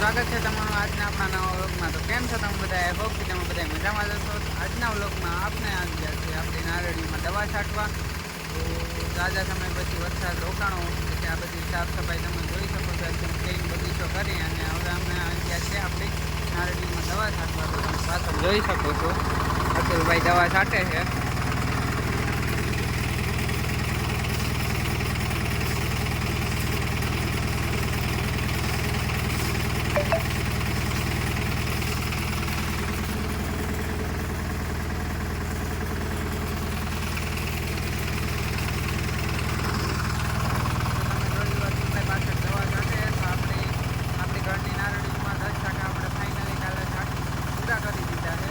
સ્વાગત છે તમારું આજના આપણા નવા વ્લોગમાં. તો કેમ છો તમે બધા? હોપ કે તમે બધા મજામાં જશો આજના વ્લોગમાં આપને આવી ગયા છે, આપણી નારળીમાં દવા છાંટવા. તો તાજા સમય પછી વરસાદ રોકાણો એટલે આ બધી સાફ સફાઈ તમે જોઈ શકો છો, એકદમ ક્લીન બગીચો કરી અને હવે અમે આવી ગયા છે, આપણી નારળીમાં દવા છાંટવા તો તમે પાછળ જોઈ શકો છો. અતુલભાઈ દવા છાંટે છે તમે જોયું અતુલભાઈ પાછળ દવા છાંટે તો આપણે આપણી ઘરની નારળીમાં દસ ટકા આપણે ફાઇનલી કાલે છાંટ પૂરા કરી દીધા છે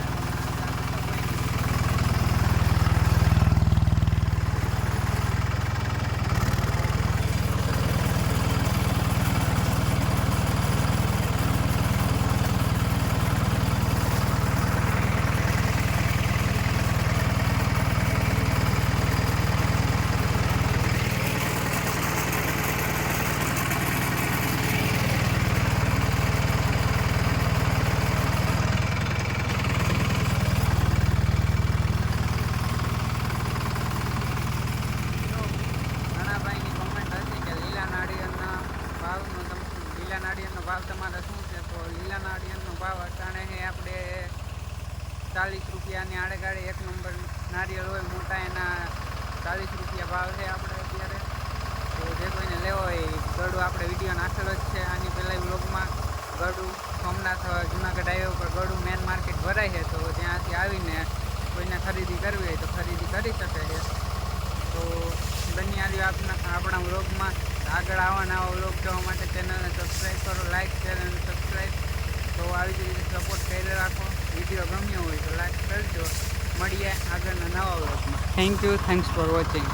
તો ઘણા ભાઈની કોમેન્ટ હતી કે લીલા નાળિયેરના ભાવનો તમ લીલા નાળિયેરનો ભાવ તમારે શું છે? તો લીલા નાળિયેરનો ભાવ અટાણે છે આપણે ચાલીસ રૂપિયાની આડેગાડે એક નંબર નારિયેળ હોય મોટા એના ચાલીસ રૂપિયા ભાવ છે આપણે અત્યારે. તો જે કોઈને લેવો હોય ગળું આપણે વીડિયો નાખેલો જ છે. આની પહેલાં બ્લોગમાં ગળું સોમનાથ, જુનાગઢ આવ્યો ઉપર ગળું મેન માર્કેટ ભરાય છે. તો ત્યાંથી આવીને કોઈને ખરીદી કરવી હોય તો ખરીદી કરી શકે છે. તો બની આવ્યું આપના આપણા વ્લોગમાં. આગળ આવા નવા વ્લોગ જોવા માટે ચેનલને સબસ્ક્રાઈબ કરો લાઈક શેર સબસ્ક્રાઈબ તો આવી જ રીતે સપોર્ટ કરી રાખો. વીડિયો ગમ્યો હોય તો લાઈક કરજો. મળીએ આગળના નવા વ્લોગમાં thank you thanks for watching